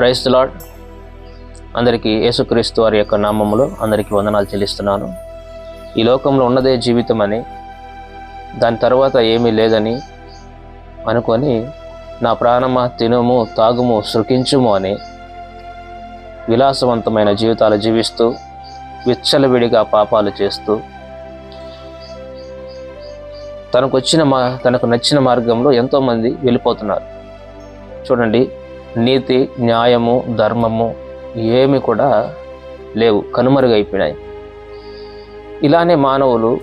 Price lord అందరికీ యేసుక్రీస్తు వారి యొక్క నామములో అందరికీ వందనాలు చెల్లిస్తున్నాను. ఈ లోకంలో ఉన్నదే జీవితం అని దాని తర్వాత ఏమీ లేదని అనుకొని నా ప్రాణమా తినుము తాగుము సృకించుము అని విలాసవంతమైన జీవితాలు జీవిస్తూ విచ్చలవిడిగా పాపాలు చేస్తూ తనకు వచ్చిన మా తనకు నచ్చిన మార్గంలో ఎంతోమంది వెళ్ళిపోతున్నారు. చూడండి నీతి న్యాయము ధర్మము ఏమి కూడా లేవు కనుమరుగైపోయినాయి. ఇలానే మానవులు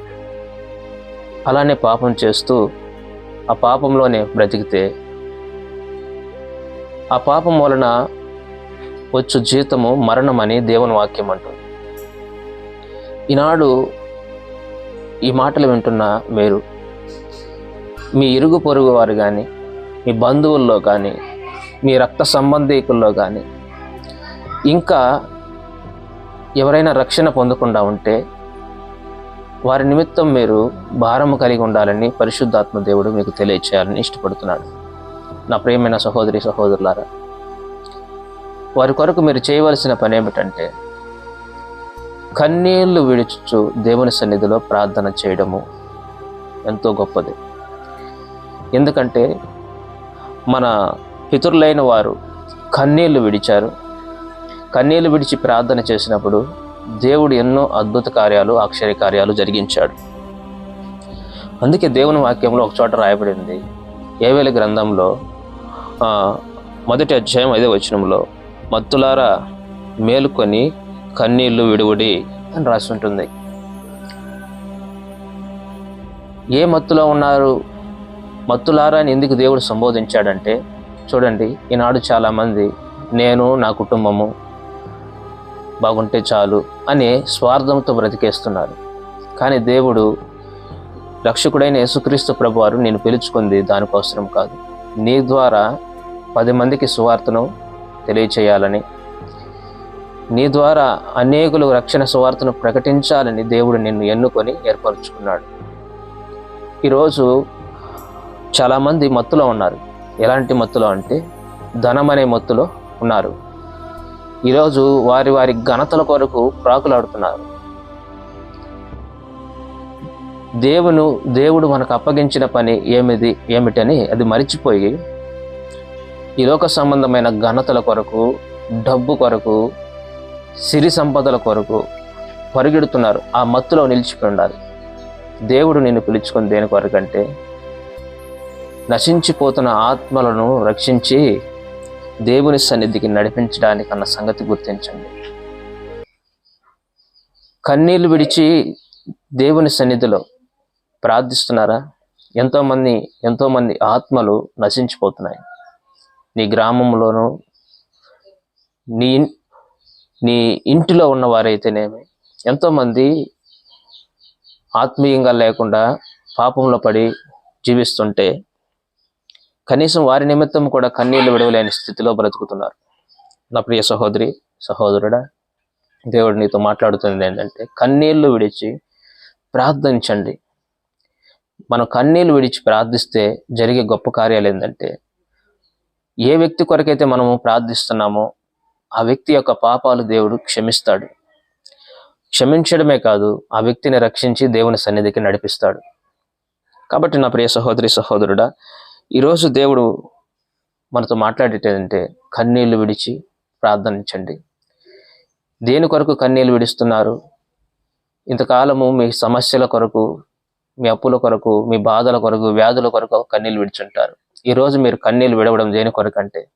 అలానే పాపం చేస్తూ ఆ పాపంలోనే బ్రతికితే ఆ పాపం వలన వచ్చు జీతము మరణమని దేవుని వాక్యం అంటుంది. ఈనాడు ఈ మాటలు వింటున్న మీరు మీ ఇరుగు పొరుగు వారు కానీ మీ బంధువుల్లో కానీ మీ రక్త సంబంధీకుల్లో కానీ ఇంకా ఎవరైనా రక్షణ పొందకుండా ఉంటే వారి నిమిత్తం మీరు భారము కలిగి ఉండాలని పరిశుద్ధాత్మ దేవుడు మీకు తెలియచేయాలని ఇష్టపడుతున్నాడు. నా ప్రియమైన సహోదరి సహోదరులారా వారి కొరకు మీరు చేయవలసిన పని ఏమిటంటే కన్నీళ్ళు విడుచుచు దేవుని సన్నిధిలో ప్రార్థన చేయడము ఎంతో గొప్పది. ఎందుకంటే మన పితరులైన వారు కన్నీళ్ళు విడిచారు. కన్నీళ్ళు విడిచి ప్రార్థన చేసినప్పుడు దేవుడు ఎన్నో అద్భుత కార్యాలు ఆశ్చర్య కార్యాలు జరిగించాడు. అందుకే దేవుని వాక్యంలో ఒక చోట రాయబడింది. ఏవేల గ్రంథంలో మొదటి అధ్యాయం ఐదో వచనంలో మత్తులారా మేలుకొని కన్నీళ్ళు విడువుడి అని రాసి ఉంటుంది ఏ మత్తులో ఉన్నారు? మత్తులారా అని ఎందుకు దేవుడు సంబోధించాడంటే చూడండి ఈనాడు చాలామంది నేను నా కుటుంబము బాగుంటే చాలు అనే స్వార్థంతో బ్రతికేస్తున్నారు. కానీ దేవుడు రక్షకుడైన యేసుక్రీస్తు ప్రభువారు నేను పిలుచుకుంది దానికోసరం కాదు. నీ ద్వారా పది మందికి సువార్తను తెలియచేయాలని నీ ద్వారా అనేకులు రక్షణ సువార్తను ప్రకటించాలని దేవుడు నిన్ను ఎన్నుకొని ఏర్పరచుకున్నాడు. ఈరోజు చాలామంది మత్తులో ఉన్నారు. ఎలాంటి మత్తులో అంటే ధనం అనే మత్తులో ఉన్నారు. ఈరోజు వారి వారి ఘనతల కొరకు ప్రాకులాడుతున్నారు. దేవును దేవుడు మనకు అప్పగించిన పని ఏమిది ఏమిటని అది మరిచిపోయి ఈ లోక సంబంధమైన ఘనతల కొరకు డబ్బు కొరకు సిరి సంపదల కొరకు పరిగెడుతున్నారు. ఆ మత్తులో నిలిచిపోయి ఉండాలి. దేవుడు నిన్ను పిలుచుకుని దేని కొరకంటే నశించిపోతున్న ఆత్మలను రక్షించి దేవుని సన్నిధికి నడిపించడానికి అన్న సంగతి గుర్తించండి. కన్నీళ్ళు విడిచి దేవుని సన్నిధిలో ప్రార్థిస్తున్నారా? ఎంతోమంది ఎంతోమంది ఆత్మలు నశించిపోతున్నాయి. నీ గ్రామంలోనూ నీ నీ ఇంటిలో ఉన్న వారైతేనేమి ఎంతోమంది ఆత్మీయంగా లేకుండా పాపంలో పడి జీవిస్తుంటే కనీసం వారి నిమిత్తం కూడా కన్నీళ్ళు విడవలేని స్థితిలో బ్రతుకుతున్నారు. నా ప్రియ సహోదరి సహోదరుడా దేవుడు నీతో మాట్లాడుతుంది ఏంటంటే కన్నీళ్ళు విడిచి ప్రార్థించండి. మనం కన్నీళ్ళు విడిచి ప్రార్థిస్తే జరిగే గొప్ప కార్యాలు ఏంటంటే ఏ వ్యక్తి కొరకైతే మనము ప్రార్థిస్తున్నామో ఆ వ్యక్తి యొక్క పాపాలు దేవుడు క్షమిస్తాడు. క్షమించడమే కాదు ఆ వ్యక్తిని రక్షించి దేవుని సన్నిధికి నడిపిస్తాడు. కాబట్టి నా ప్రియ సహోదరి సహోదరుడా ఈరోజు దేవుడు మనతో మాట్లాడేటంటే కన్నీళ్ళు విడిచి ప్రార్థనించండి. దేని కొరకు కన్నీళ్ళు విడుస్తున్నారు? ఇంతకాలము మీ సమస్యల కొరకు మీ అప్పుల కొరకు మీ బాధల కొరకు వ్యాధుల కొరకు కన్నీళ్ళు విడిచుంటారు. ఈరోజు మీరు కన్నీళ్ళు విడవడం దేని కొరకు అంటే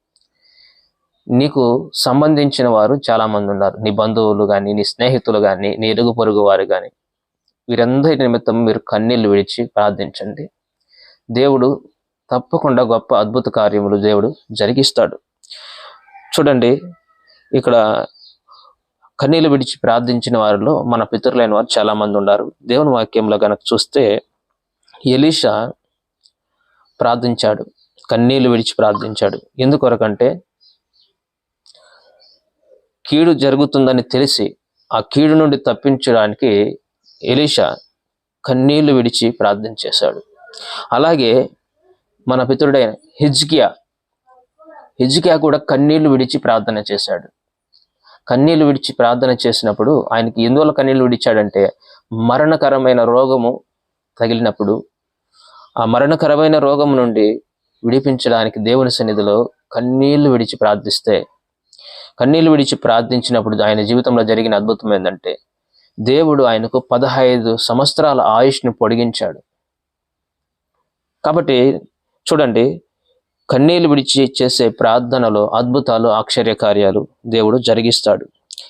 నీకు సంబంధించిన వారు చాలా మంది ఉన్నారు. నీ బంధువులు కానీ నీ స్నేహితులు కానీ నీ ఇరుగు పొరుగు వారు కానీ వీరందరి నిమిత్తం మీరు కన్నీళ్ళు విడిచి ప్రార్థించండి. దేవుడు తప్పకుండా గొప్ప అద్భుత కార్యములు దేవుడు జరిగిస్తాడు. చూడండి ఇక్కడ కన్నీళ్ళు విడిచి ప్రార్థించిన వారిలో మన పితరులైన వారు చాలామంది ఉన్నారు. దేవుని వాక్యంలో గనక చూస్తే ఎలీషా ప్రార్థించాడు కన్నీళ్ళు విడిచి ప్రార్థించాడు. ఎందుకొరకంటే కీడు జరుగుతుందని తెలిసి ఆ కీడు నుండి తప్పించడానికి ఎలీషా కన్నీళ్ళు విడిచి ప్రార్థన చేశాడు అలాగే మన పితరుడైన హిజ్కియా. హిజ్కియా కూడా కన్నీళ్ళు విడిచి ప్రార్థన చేశాడు. కన్నీళ్ళు విడిచి ప్రార్థన చేసినప్పుడు ఆయనకి ఎందువల్ల కన్నీళ్ళు విడిచాడంటే మరణకరమైన రోగము తగిలినప్పుడు ఆ మరణకరమైన రోగం నుండి విడిపించడానికి దేవుని సన్నిధిలో కన్నీళ్ళు విడిచి ప్రార్థిస్తే కన్నీళ్ళు విడిచి ప్రార్థించినప్పుడు ఆయన జీవితంలో జరిగిన అద్భుతం ఏంటంటే దేవుడు ఆయనకు పదహైదు సంవత్సరాల ఆయుష్ను పొడిగించాడు. కాబట్టి చూడండి కన్నీళ్ళు విడిచి చేసే ప్రార్థనలో అద్భుతాలు ఆశ్చర్య కార్యాలు దేవుడు జరిగిస్తాడు.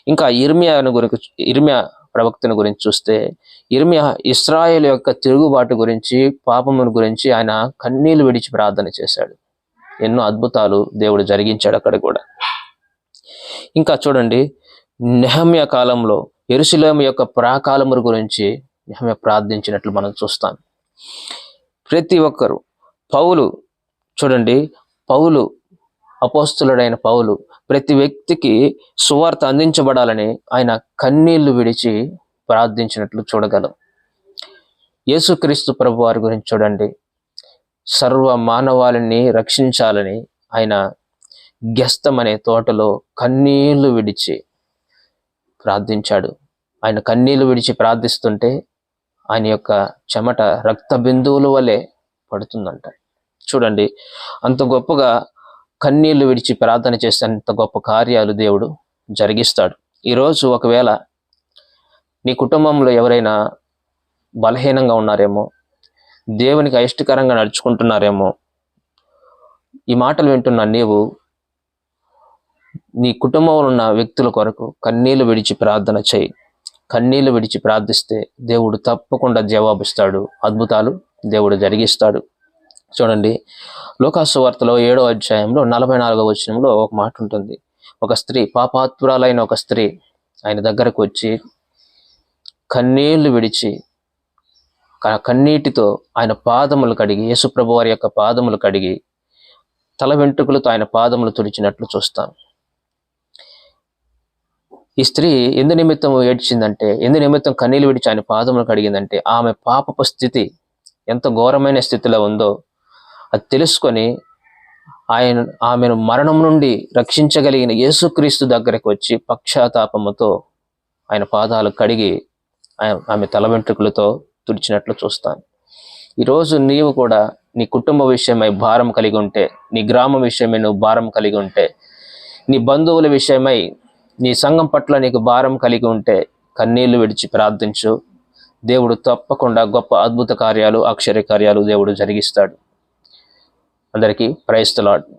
ఇంకా ఇర్మియాను గురించి ఇర్మియా ప్రవక్తను గురించి చూస్తే ఇర్మియా ఇస్రాయేల్ యొక్క తిరుగుబాటు గురించి పాపమును గురించి ఆయన కన్నీళ్ళు విడిచి ప్రార్థన చేశాడు. ఎన్నో అద్భుతాలు దేవుడు జరిగించాడు అక్కడ కూడా. ఇంకా చూడండి నెహమ్య కాలంలో ఎరుసలేం యొక్క ప్రాకాలముల గురించి నెహమ్య ప్రార్థించినట్లు మనం చూస్తాం. ప్రతి ఒక్కరు పౌలు చూడండి పౌలు అపోస్తులుడైన పౌలు ప్రతి వ్యక్తికి సువార్త అందించబడాలని ఆయన కన్నీళ్ళు విడిచి ప్రార్థించినట్లు చూడగలం. యేసుక్రీస్తు ప్రభు వారి గురించి చూడండి. సర్వ మానవాళిని రక్షించాలని ఆయన గెస్తం అనే తోటలో కన్నీళ్ళు విడిచి ప్రార్థించాడు. ఆయన కన్నీళ్ళు విడిచి ప్రార్థిస్తుంటే ఆయన యొక్క చెమట రక్త బిందువుల వలె పడుతుందంట. చూడండి. అంత గొప్పగా కన్నీళ్ళు విడిచి ప్రార్థన చేస్తే అంత గొప్ప కార్యాలు దేవుడు జరిగిస్తాడు. ఈరోజు ఒకవేళ నీ కుటుంబంలో ఎవరైనా బలహీనంగా ఉన్నారేమో దేవునికి అయిష్టకరంగా నడుచుకుంటున్నారేమో ఈ మాటలు వింటున్న నీవు నీ కుటుంబంలో ఉన్న వ్యక్తుల కొరకు కన్నీళ్ళు విడిచి ప్రార్థన చేయి. కన్నీళ్ళు విడిచి ప్రార్థిస్తే దేవుడు తప్పకుండా జవాబిస్తాడు. అద్భుతాలు దేవుడు జరిగిస్తాడు. చూడండి. లోకాసు వార్తలో ఏడో అధ్యాయంలో నలభై నాలుగో వచనంలో ఒక మాట ఉంటుంది. ఒక స్త్రీ పాపాత్మురాలైన ఒక స్త్రీ ఆయన దగ్గరకు వచ్చి కన్నీళ్ళు విడిచి కన్నీటితో ఆయన పాదములు కడిగి యేసుప్రభు వారి యొక్క పాదములు కడిగి తల వెంట్రుకలతో ఆయన పాదములు తుడిచినట్లు చూస్తాం. ఈ స్త్రీ ఎందు నిమిత్తం ఏడ్చిందంటే ఎందు నిమిత్తం కన్నీళ్ళు విడిచి ఆయన పాదములు కడిగిందంటే ఆమె పాపపు స్థితి ఎంత ఘోరమైన స్థితిలో ఉందో అది తెలుసుకొని ఆయన ఆమెను మరణం నుండి రక్షించగలిగిన యేసుక్రీస్తు దగ్గరకు వచ్చి పక్షాతాపముతో ఆయన పాదాలు కడిగి ఆయన- ఆమె తల వెంట్రుకలతో తుడిచినట్లు చూస్తాను. ఈరోజు నీవు కూడా నీ కుటుంబ విషయమై భారం కలిగి ఉంటే నీ గ్రామం విషయమై నువ్వు భారం కలిగి ఉంటే నీ బంధువుల విషయమై నీ సంఘం పట్ల నీకు భారం కలిగి ఉంటే కన్నీళ్ళు విడిచి ప్రార్థించు. దేవుడు తప్పకుండా గొప్ప అద్భుత కార్యాలు ఆశ్చర్య కార్యాలు దేవుడు జరిగిస్తాడు. అందరికీ ప్రైస్తలాడ్